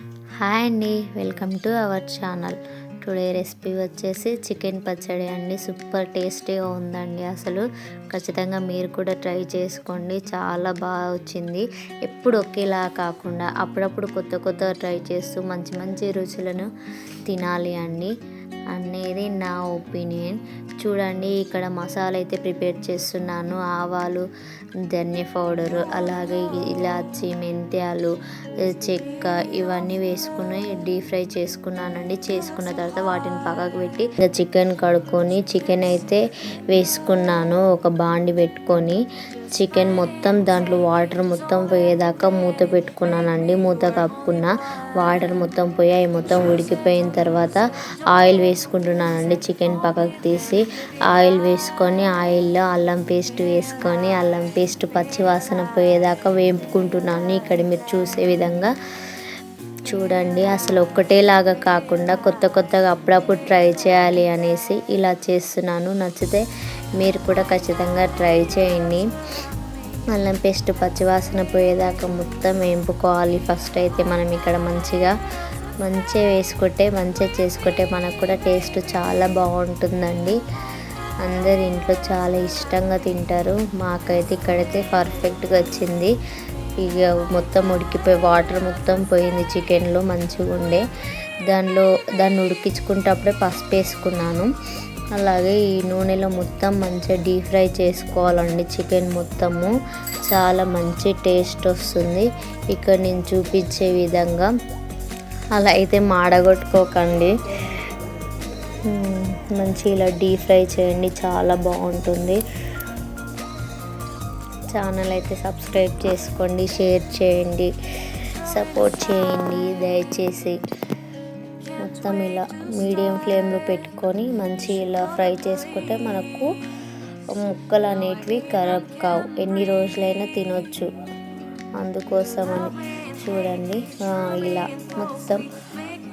Hi అండి welcome to our channel. Today recipe వచ్చేసి chicken పచ్చడి అండి. సూపర్ టేస్టీగా ఉందండి అసలు. ఖచ్చితంగా మీరు కూడా ట్రై చేసుకోండి. చాలా బాగా వచ్చింది. ఎప్పుడు ఒకేలా కాకుండా అప్పుడప్పుడు కొత్త కొత్త ట్రై చేస్తూ మంచి మంచి రుచులను తినాలి అండి. అనేది నా ఒపీనియన్. చూడండి ఇక్కడ మసాలా అయితే ప్రిపేర్ చేస్తున్నాను. ఆవాలు ధనియ పౌడరు అలాగే ఇలాచి మెంతాలు చెక్క ఇవన్నీ వేసుకుని డీప్ ఫ్రై చేసుకున్నానండి. చేసుకున్న తర్వాత వాటిని పక్కకు పెట్టి చికెన్ కడుక్కొని చికెన్ అయితే వేసుకున్నాను. ఒక బాండి పెట్టుకొని చికెన్ మొత్తం దాంట్లో వాటర్ మొత్తం పోయేదాకా మూత పెట్టుకున్నానండి. మూత కప్పుకున్న వాటర్ మొత్తం పోయి అవి మొత్తం ఉడికిపోయిన తర్వాత ఆయిల్ వేసుకుంటున్నానండి. చికెన్ పక్కకు తీసి ఆయిల్ వేసుకొని ఆయిల్లో అల్లం పేస్ట్ వేసుకొని అల్లం పేస్ట్ పచ్చి వాసన పోయేదాకా వేపుకుంటున్నాను. ఇక్కడ మీరు చూసే విధంగా చూడండి. అసలు ఒక్కటేలాగా కాకుండా కొత్త కొత్తగా అప్పుడప్పుడు ట్రై చేయాలి అనేసి ఇలా చేస్తున్నాను. నచ్చితే మీరు కూడా ఖచ్చితంగా ట్రై చేయండి. అల్లం పేస్ట్ పచ్చివాసన పోయేదాకా మొత్తం వేంపుకోవాలి. ఫస్ట్ అయితే మనం ఇక్కడ మంచిగా మంచిగా వేసుకుంటే మంచిగా చేసుకుంటే మనకు కూడా టేస్ట్ చాలా బాగుంటుందండి. అందరు ఇంట్లో చాలా ఇష్టంగా తింటారు. మాకైతే ఇక్కడైతే పర్ఫెక్ట్గా వచ్చింది. ఇక మొత్తం ఉడికిపోయి వాటర్ మొత్తం పోయింది చికెన్లో మంచిగా ఉండే. దానిలో దాన్ని ఉడికించుకుంటప్పుడే పసుపు వేసుకున్నాను. అలాగే ఈ నూనెలో మొత్తం మంచిగా డీప్ ఫ్రై చేసుకోవాలండి. చికెన్ మొత్తము చాలా మంచి టేస్ట్ వస్తుంది. ఇక్కడ నేను చూపించే విధంగా అలా అయితే మాడగొట్టుకోకండి. మంచి ఇలా డీప్ ఫ్రై చేయండి. చాలా బాగుంటుంది. ఛానల్ అయితే సబ్స్క్రైబ్ చేసుకోండి షేర్ చేయండి సపోర్ట్ చేయండి. దయచేసి మొత్తం ఇలా మీడియం ఫ్లేమ్లో పెట్టుకొని మంచి ఇలా ఫ్రై చేసుకుంటే మనకు ముక్కలు అనేటివి ఖరాబ్ కావు. ఎన్ని రోజులైనా తినొచ్చు. అందుకోసమని చూడండి. ఇలా మొత్తం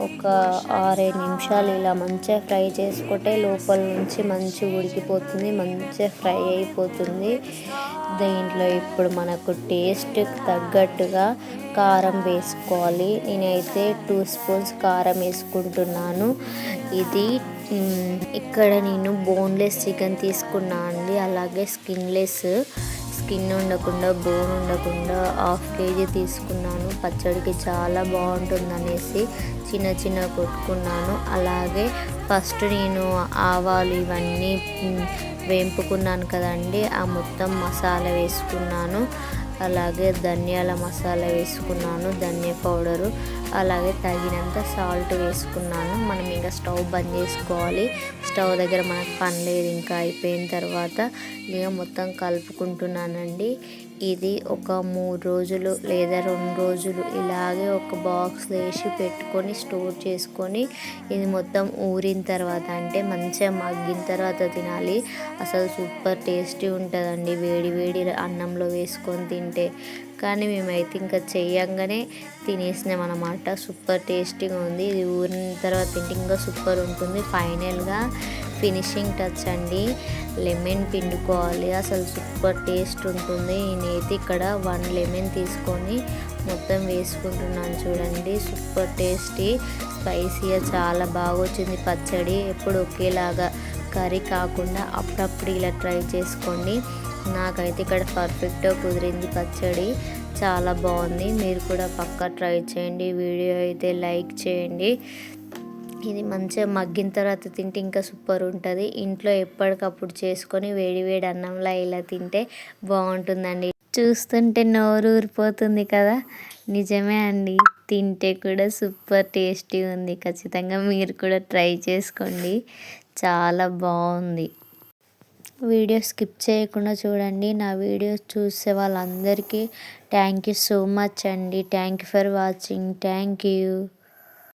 ఒక ఆరేడు నిమిషాలు ఇలా మంచిగా ఫ్రై చేసుకుంటే లోపల నుంచి మంచిగా ఉడికిపోతుంది మంచిగా ఫ్రై అయిపోతుంది. దీంట్లో ఇప్పుడు మనకు టేస్ట్ తగ్గట్టుగా కారం వేసుకోవాలి. నేనైతే టూ స్పూన్స్ కారం వేసుకుంటున్నాను. ఇది ఇక్కడ నేను బోన్లెస్ చికెన్ తీసుకున్నా అండి అలాగే స్కిన్లెస్. స్కిన్ ఉండకుండా బోన్ ఉండకుండా హాఫ్ కేజీ తీసుకున్నాను. పచ్చడికి చాలా బాగుంటుందనేసి చిన్న చిన్న కొట్టుకున్నాను. అలాగే ఫస్ట్ నేను ఆవాలు ఇవన్నీ వేంపుకున్నాను కదండి. ఆ మొత్తం మసాలా వేసుకున్నాను. అలాగే ధనియాల మసాలా వేసుకున్నాను ధనియా పౌడరు. అలాగే తగినంత సాల్ట్ వేసుకున్నాను. మనం ఇంకా స్టవ్ బంద్ చేసుకోవాలి. స్టవ్ దగ్గర మనకు పని లేదు ఇంకా అయిపోయిన తర్వాత ఇక మొత్తం కలుపుకుంటున్నానండి. ఇది ఒక మూడు రోజులు లేదా రెండు రోజులు ఇలాగే ఒక బాక్స్ వేసి పెట్టుకొని స్టోర్ చేసుకొని ఇది మొత్తం ఊరిన తర్వాత అంటే మంచిగా మగ్గిన తర్వాత తినాలి. అసలు సూపర్ టేస్టీ ఉంటుందండి. వేడి వేడి అన్నంలో వేసుకొని తింటే. కానీ మేమైతే ఇంకా చేయంగానే తినేసినాం అనమాట సూపర్ టేస్టీగా ఉంది. ఇది ఊరిన తర్వాత తింటే ఇంకా సూపర్ ఉంటుంది. ఫైనల్గా ఫినిషింగ్ టచ్ అండి. లెమన్ పిండుకోవాలి. అసలు సూపర్ టేస్ట్ ఉంటుంది. నేనైతే ఇక్కడ వన్ లెమన్ తీసుకొని మొత్తం వేసుకుంటున్నాను చూడండి. Super tasty. స్పైసీగా చాలా బాగా వచ్చింది పచ్చడి. ఎప్పుడు ఒకేలాగా కర్రీ కాకుండా అప్పుడప్పుడు ఇలా ట్రై చేసుకోండి. నాకైతే ఇక్కడ పర్ఫెక్ట్గా కుదిరింది పచ్చడి. చాలా బాగుంది. మీరు కూడా పక్కా ట్రై చేయండి. వీడియో అయితే లైక్ చేయండి. ఇది మంచిగా మగ్గిన తర్వాత తింటే ఇంకా సూపర్ ఉంటుంది. ఇంట్లో ఎప్పటికప్పుడు చేసుకొని వేడి వేడి అన్నంలా ఇలా తింటే బాగుంటుందండి. చూస్తుంటే నోరు ఊరిపోతుంది కదా? నిజమే అండి. తింటే కూడా సూపర్ టేస్టీ ఉంది. ఖచ్చితంగా మీరు కూడా ట్రై చేసుకోండి. చాలా బాగుంది. వీడియో స్కిప్ చేయకుండా చూడండి. నా వీడియోస్ చూసే వాళ్ళందరికీ థ్యాంక్ యూ సో మచ్ అండి. Thank you for watching. Thank you.